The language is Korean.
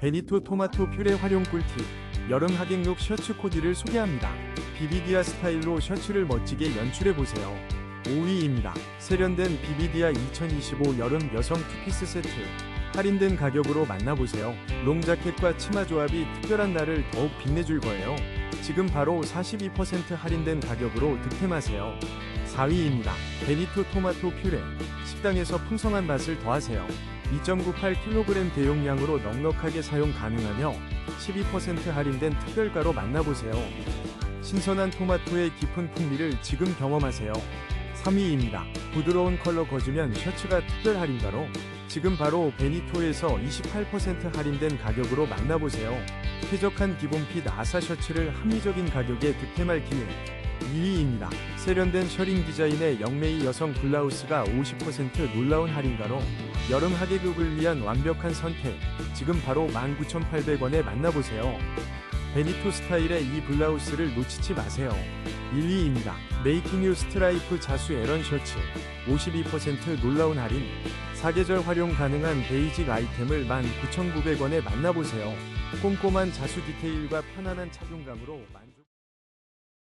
베니토 토마토 퓨레 활용 꿀팁 여름 하객룩 셔츠 코디를 소개합니다. 비비디아 스타일로 셔츠를 멋지게 연출해보세요. 5위입니다. 세련된 비비디아 2025 여름 여성 투피스 세트 할인된 가격으로 만나보세요. 롱자켓과 치마 조합이 특별한 날을 더욱 빛내줄 거예요. 지금 바로 42% 할인된 가격으로 득템하세요. 4위입니다. 베니토 토마토 퓨레 식당에서 풍성한 맛을 더하세요. 2.98kg 대용량으로 넉넉하게 사용 가능하며 12% 할인된 특별가로 만나보세요. 신선한 토마토의 깊은 풍미를 지금 경험하세요. 3위입니다. 부드러운 컬러 거주면 셔츠가 특별 할인가로 지금 바로 베니토에서 28% 할인된 가격으로 만나보세요. 쾌적한 기본핏 아사 셔츠를 합리적인 가격에 득템할 기회. 2위입니다. 세련된 셔링 디자인의 영메이 여성 블라우스가 50% 놀라운 할인가로 여름 하객룩을 위한 완벽한 선택. 지금 바로 19,800원에 만나보세요. 베니토 스타일의 이 블라우스를 놓치지 마세요. 1위입니다. 메이킹 유 스트라이프 자수 에런 셔츠 52% 놀라운 할인 사계절 활용 가능한 베이직 아이템을 19,900원에 만나보세요. 꼼꼼한 자수 디테일과 편안한 착용감으로 만...